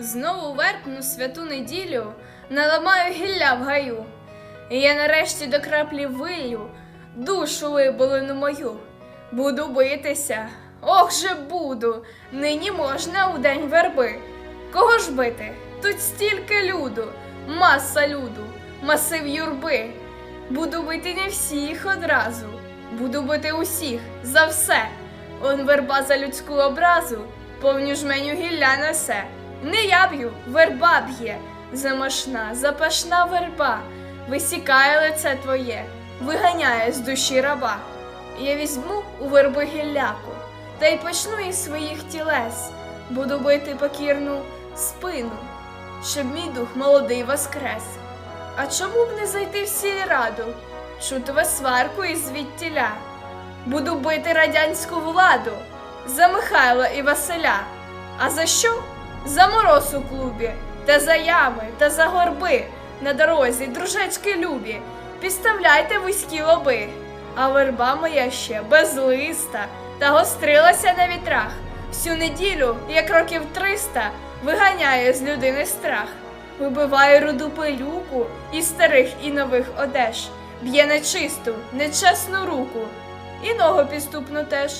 Знову вербну святу неділю наламаю гілля в гаю. І я нарешті до краплі вилю душу виболену мою. Буду битися, ох же буду. Нині можна у день верби. Кого ж бити? Тут стільки люду, маса люду, масив юрби. Буду бити не всіх одразу, буду бити усіх за все. Он верба за людську образу, повню жменю гілля несе. Не я б'ю, верба б'є, замашна, запашна верба, висікає лице твоє, виганяє з душі раба. Я візьму у верби гілляку, та й почну із своїх тілес, буду бити покірну спину, щоб мій дух молодий воскрес. А чому б не зайти в сільраду, чути сварку із звідтіля? Буду бити радянську владу за Михайла і Василя. А за що? За мороз у клубі, та за ями, та за горби на дорозі, дружечки любі, підставляйте вузькі лоби. А верба моя ще без листа та гострилася на вітрах. Всю неділю, як років триста, виганяє з людини страх, вибиває руду пилюку із старих і нових одеж, б'є нечисту, нечесну руку, і ногу підступну теж.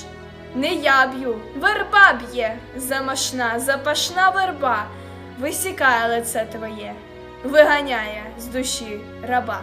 Не я б'ю, верба б'є, замашна, запашна верба, висікає лице твоє, виганяє з душі раба.